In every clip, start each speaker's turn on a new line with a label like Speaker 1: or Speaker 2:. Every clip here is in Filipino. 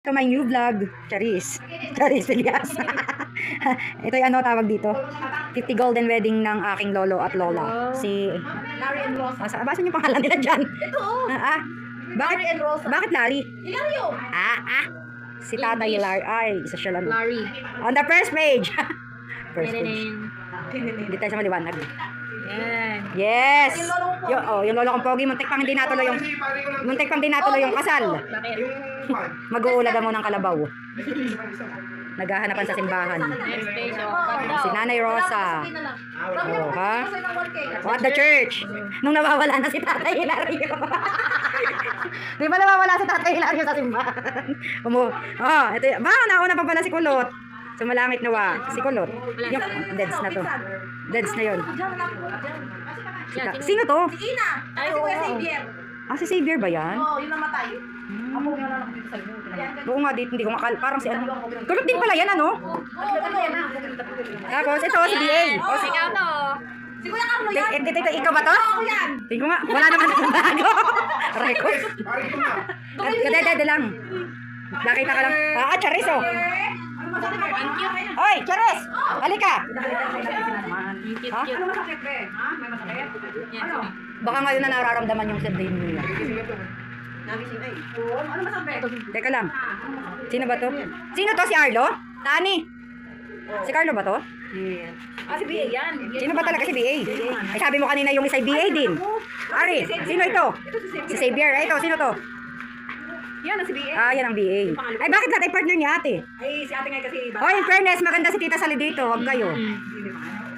Speaker 1: Ito my new vlog, Charis. Charis Elias. Ito yung ano tawag dito. 50 golden wedding ng aking lolo at lola. Si...
Speaker 2: Larry and Rosa.
Speaker 1: Basa, basa yung pangalan nila dyan.
Speaker 2: Ito oh.
Speaker 1: Ah, ah.
Speaker 2: Larry
Speaker 1: Bakit?
Speaker 2: and Rosa.
Speaker 1: Bakit Larry?
Speaker 2: Hilario.
Speaker 1: Ah, ah. Si Tatay Larry. Ay, isa siya lang.
Speaker 2: Larry.
Speaker 1: On the first page. first page. Hindi tayo sa maliwanag.
Speaker 2: Yan.
Speaker 1: Yes!
Speaker 2: Yung
Speaker 1: oh, yung lolo kong pogi, muntik pang hindi natuloy yung... Muntik pang hindi natuloy yung kasal.
Speaker 2: Bakit?
Speaker 1: Mag-uulaga mo ng kalabaw. Naghahanapan sa simbahan.
Speaker 2: Oh,
Speaker 1: Si Nanay Rosa. Oh, ha?
Speaker 2: kasi ng 1K.
Speaker 1: What the church? Nung nawawala na si Tatay Hilario. Di ba nawawala si Tatay Hilario sa simbahan? Umu oh, ito Ba, nauna pa pala si Kulot. Sumalangit na wa. Si Kulot. Yung, deads na to. Deads na. Ta- Sino to?
Speaker 2: Si Ina. Ay, si Kuya Xavier.
Speaker 1: Ah, si Xavier ba yan?
Speaker 2: Oo, yung namatay. Ako nga lang dito sa.
Speaker 1: Oo nga, dito, hindi ko makal. Parang si ano. Kulot din pala yan, ano?
Speaker 2: Oo, yan ah.
Speaker 1: Tapos, ito, si BA.
Speaker 2: Oh, si to. Si Kuya Carlo yan.
Speaker 1: ito, ito, ikaw ba to?
Speaker 2: Oo, yan.
Speaker 1: Tingko nga, wala naman akong bago. Record. Kada, kada lang. Nakita ka lang. Ah, Charis, oh.
Speaker 2: Ano mo?
Speaker 1: Hoy, Charis! Halika! Ha?
Speaker 2: Ano masakit, be? Ha? May masakit? Ano?
Speaker 1: Baka ngayon na nararamdaman yung sirdain nila.
Speaker 2: Ay. Oo, ano masakit?
Speaker 1: Teka lang. Sino ba to? Sino to? Si Arlo? Tani? Si Carlo ba to?
Speaker 2: Ah, si BA yan.
Speaker 1: Sino ba talaga si BA? Ay, sabi mo kanina yung isa'y BA din. Ari, sino ito? Si Xavier. Ay, ito, sino to?
Speaker 2: Yan, si BA.
Speaker 1: Ah, yan ang BA. Ay, bakit lahat ay partner ni ate?
Speaker 2: Ay, si ate nga kasi iba.
Speaker 1: Hoy, in fairness, maganda si Tita Sally dito. Huwag kayo.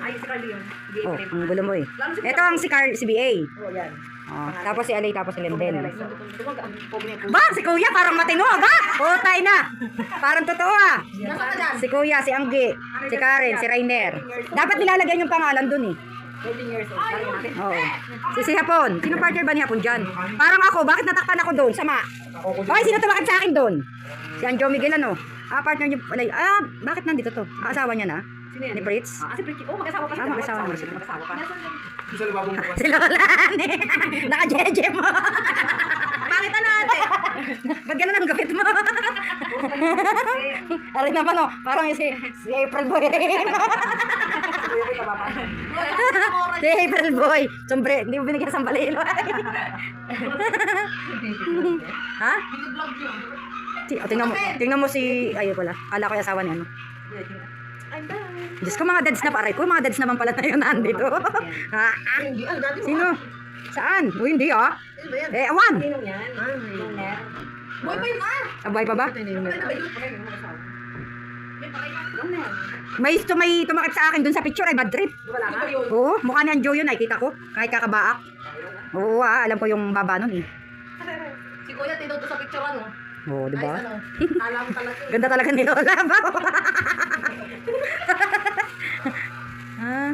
Speaker 2: Ay, si Carly yun.
Speaker 1: Oh, ang gulo mo eh. Ito ang si Car si BA.
Speaker 2: Oh, yan.
Speaker 1: Oh, tapos si Ali, tapos si Lendel.
Speaker 2: Tumag ang pogi niya.
Speaker 1: Ba, si Kuya parang matino ba? Utay na. Parang totoo ah. Si Kuya, si Anggi, si Karen, si Rainer. Dapat nilalagyan yung pangalan dun eh.
Speaker 2: 14 years old.
Speaker 1: Oo. Si si Hapon. Sino partner ba ni Hapon dyan? Parang ako, bakit natakpan ako doon? Sama. Hoy, sino tumakit sa akin doon? Si Anjo Miguel ano? Ah, partner yun. Ah, bakit nandito to? Ah, asawa niya na?
Speaker 2: Sino yan?
Speaker 1: Ni Fritz?
Speaker 2: Ah, si Pretty. Oh, mag-asawa pa
Speaker 1: Ah, mag-asawa
Speaker 2: pa.
Speaker 1: Si Lola. Naka-jeje mo.
Speaker 2: Pangit na natin.
Speaker 1: Ba't ganun ang gapit mo? Aray naman oh, parang si, si April Boy. Si April Boy. Sombre, hindi mo binigyan ng balilo. ha? Si, oh, tingnan mo, tingnan mo si, ayun pala, kala ko yung asawa ni ano. Diyos ko, mga dads na paray ko, mga dads naman pala na yun nandito. ha? Ah,
Speaker 2: ang dati mo.
Speaker 1: Sino? Saan? Uy, hindi ah.
Speaker 2: Ba?
Speaker 1: Eh, awan.
Speaker 2: Boy pa yun ah.
Speaker 1: Abay pa ba?
Speaker 2: Ano ba yun? Mag-asawa. May pakay ka.
Speaker 1: May, may tumakit sa akin dun sa picture ay bad trip.
Speaker 2: Wala ka? yun?
Speaker 1: Oo, mukha ni Anjo yun, nakikita ko. Kahit kakabaak. Oo, ah, alam ko yung baba nun eh.
Speaker 2: Si Kuya, tinoto sa picture ano?
Speaker 1: Oo, di ba?
Speaker 2: Ay, ano? Kala mo talaga. eh.
Speaker 1: Ganda talaga ni Lola. ah,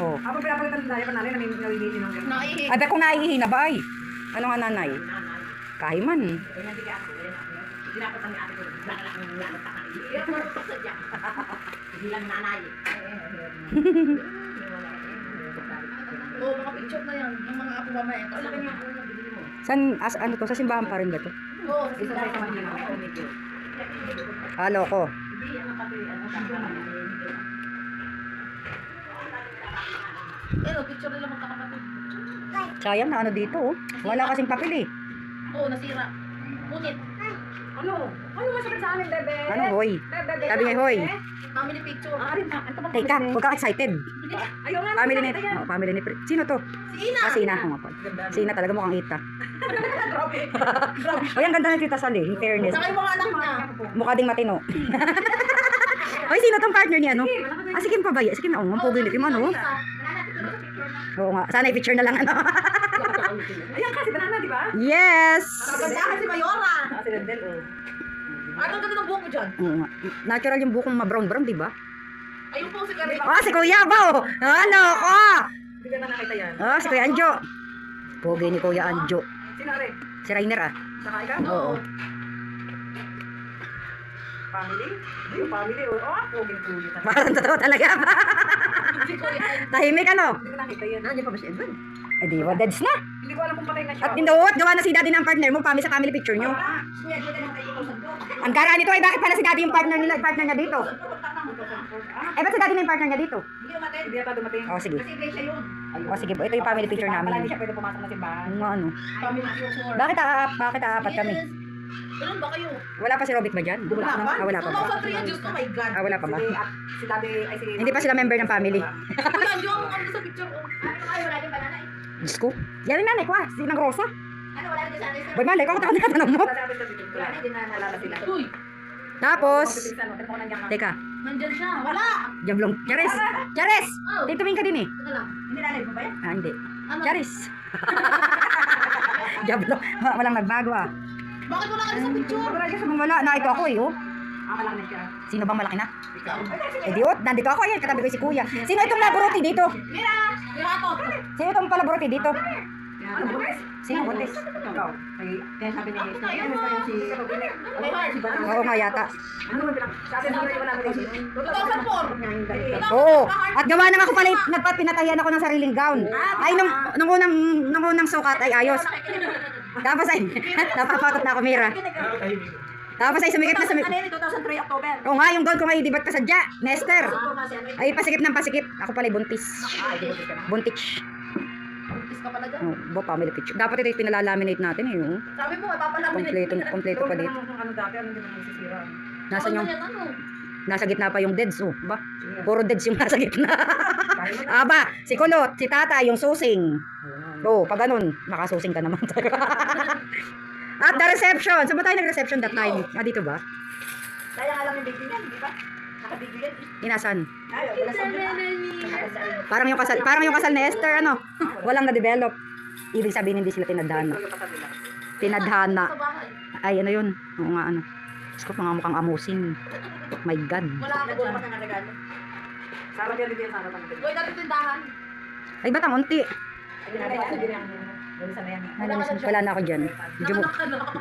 Speaker 1: oh.
Speaker 2: Ako pinapalitan tayo pa namin na may nawinili ng gano'n. Naihi.
Speaker 1: Ay, kung naiihi na ba ay? Ano nga nanay? Kahiman.
Speaker 2: Dapat kami ate ko. Lala lang ng lala sa kanila. Iyak mo sa sadya. Hindi lang nanay. Oo, mga picture na yan. Yung mga apo mamaya. Ang laki po na binili mo.
Speaker 1: San, as, ano to? Sa simbahan pa rin ba to?
Speaker 2: Oo, sa isa sa Manila. Oo, medyo.
Speaker 1: Halo ko.
Speaker 2: Hindi, ang kapatid, ano, sa Manila. Pero, picture nila magkakapatid.
Speaker 1: Sayang na ano dito oh. Wala kasing papel eh.
Speaker 2: Oo, nasira. Ngunit. Ano? Ano masakit sa amin, bebe?
Speaker 1: Ano, hoy?
Speaker 2: Bebe,
Speaker 1: Sabi niya, hoy.
Speaker 2: Family picture. Ah, rin.
Speaker 1: Teka, huwag kang excited.
Speaker 2: Ayaw nga.
Speaker 1: Family ni, oh, family ni, sino to?
Speaker 2: Si Ina.
Speaker 1: Ah, si Ina. Oh, si Ina talaga mukhang ita.
Speaker 2: Grabe.
Speaker 1: O yan, ganda ng tita Sally, in fairness.
Speaker 2: Saka yung mga anak niya.
Speaker 1: Mukha ding matino. Hoy, sino tong partner niya, no? Ah, sige pa ba? Sige na, oh, ang pugi ni Kim, ano? Oo nga, sana i-picture na lang, ano?
Speaker 2: Ayan kasi banana, di ba?
Speaker 1: yes!
Speaker 2: Kagandahan si Mayora. Si Rendel, oh. Ano ganda ng buhok mo dyan?
Speaker 1: Oo. Natural yung bukong ma-brown-brown, di ba?
Speaker 2: Ayun po si Karima.
Speaker 1: Ah, si Kuya ba, oh? Ano ko?
Speaker 2: Hindi ka na nakita yan.
Speaker 1: Ah, si Kuya Anjo. Pogi ni Kuya Anjo.
Speaker 2: Sino rin?
Speaker 1: Si Rainer, ah.
Speaker 2: Saka ikaw?
Speaker 1: Oo.
Speaker 2: Family? Yung family, oh. Oh, poging pugi.
Speaker 1: Parang totoo talaga.
Speaker 2: Kuya.
Speaker 1: Tahimik, ano?
Speaker 2: Hindi ko nakita yan. Nandiyan pa ba si Edwin?
Speaker 1: Ay, di ba? Deads na.
Speaker 2: Hindi ko alam kung patay na siya.
Speaker 1: At dinuot, gawa na si daddy ng partner mo, pami sa family picture nyo.
Speaker 2: Sa.
Speaker 1: Ang gara nito ay bakit pala si daddy yung partner nila, partner niya dito? Eh, ba't si daddy na yung partner niya dito?
Speaker 2: Hindi umatay. Hindi ata dumating.
Speaker 1: Oh, sige.
Speaker 2: Kasi iglesia yun.
Speaker 1: O sige, ito yung family picture
Speaker 2: Pala hindi
Speaker 1: namin.
Speaker 2: siya pwede pumasok na simbahan.
Speaker 1: Ano, ano?
Speaker 2: Family picture.
Speaker 1: Bakit aap, bakit aapat kami?
Speaker 2: Ilan ba kayo?
Speaker 1: Wala pa si Robic ba dyan?
Speaker 2: Wala pa.
Speaker 1: Ah, wala pa ba?
Speaker 2: 2003 Diyos ko, my God.
Speaker 1: Ah, wala pa ba?
Speaker 2: Si, at, si daddy, ay si...
Speaker 1: Hindi pa sila member ng family.
Speaker 2: Kuya, yung ano sa picture. Ano kayo, wala din banana eh.
Speaker 1: Diyos ko. Yan yung nanay ko ah, si Nang Rosa.
Speaker 2: Ano, wala din sa atin.
Speaker 1: Boy, malay ko ako tinatanong mo.
Speaker 2: Wala din na sila. Uy!
Speaker 1: Tapos,
Speaker 2: ka.
Speaker 1: teka,
Speaker 2: Nandyan siya. Wala!
Speaker 1: Jablong. Charis! Charis!
Speaker 2: Oh.
Speaker 1: Tituming ka din eh.
Speaker 2: Ito lang. Hindi nalay mo ba yan?
Speaker 1: Ah, hindi.
Speaker 2: Ano?
Speaker 1: Charis! Jablong. Wa- Walang nagbago ah.
Speaker 2: Bakit wala ka sa picture?
Speaker 1: Wala siya sa wala. Nakita ako eh oh.
Speaker 2: Ah, malaki na siya.
Speaker 1: Sino bang malaki na?
Speaker 2: Ikaw.
Speaker 1: Eh di oh, nandito ako yan. Katabi ko si kuya. Sino itong laboroti dito?
Speaker 2: Mira! Mira ako!
Speaker 1: Sino itong palaboroti dito?
Speaker 2: Ano ba?
Speaker 1: Sino buntis?
Speaker 2: Ikaw. Ay, kaya sabi ni Ano ba yung si... Ano ba si Bano?
Speaker 1: Oo nga yata.
Speaker 2: Ano ba pinag... Sabi mo na wala ko dito. 2004!
Speaker 1: Oo. At gawa nang ako pala, nagpapinatayan ako ng sariling gown. Ay, nung, nung unang, nung unang sukat ay ayos. Tapos ay, napapatot na ako, Mira. Tapos ay sumikat na
Speaker 2: Ano
Speaker 1: sumikat.
Speaker 2: yun? 2003 October.
Speaker 1: Oo nga, yung gown ko ngayon, di ba't kasadya? Nester.
Speaker 2: Ano eh.
Speaker 1: Ay, pasikip ng pasikip. Ako pala buntis.
Speaker 2: Ah, ka na.
Speaker 1: Buntis.
Speaker 2: Buntis ka pala dyan.
Speaker 1: Oh, bo, family picture. Dapat ito yung pinalalaminate natin eh. Oh.
Speaker 2: Sabi mo, mapapalamin.
Speaker 1: Kompleto, kompleto pa dito.
Speaker 2: Ano dati, ano din sisira.
Speaker 1: Nasa yung,
Speaker 2: Ano?
Speaker 1: nasa gitna pa yung deads. Oh, ba? Puro deads yung nasa gitna. Aba, si Kulot, si Tata, yung susing. Oo, pag ganun, nakasusing ka naman. At the reception. Saan ba tayo nag-reception that time? Ah, dito ba?
Speaker 2: Kaya lang yung baby niyan, di ba? Nakabigyo yan. eh.
Speaker 1: Inasan?
Speaker 2: Ay, wala sa.
Speaker 1: Parang yung kasal, parang yung kasal ni Esther, ano? Walang na-develop. Ibig sabihin hindi sila tinadhana. Tinadhana. Ay, ano yun? Oo nga, ano. Diyos ko, mga mukhang amusing. My God.
Speaker 2: Wala dyan. Wala ng regalo. Sarap yan din sarap ang Uy, dati tindahan.
Speaker 1: Ay, batang unti.
Speaker 2: Ay. Wala.
Speaker 1: Wala, na ako dyan. Medyo.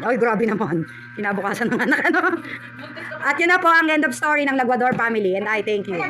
Speaker 1: Ay, grabe naman. Kinabukasan ng anak, ano. At yun na po ang end of story ng Laguador family and I thank you.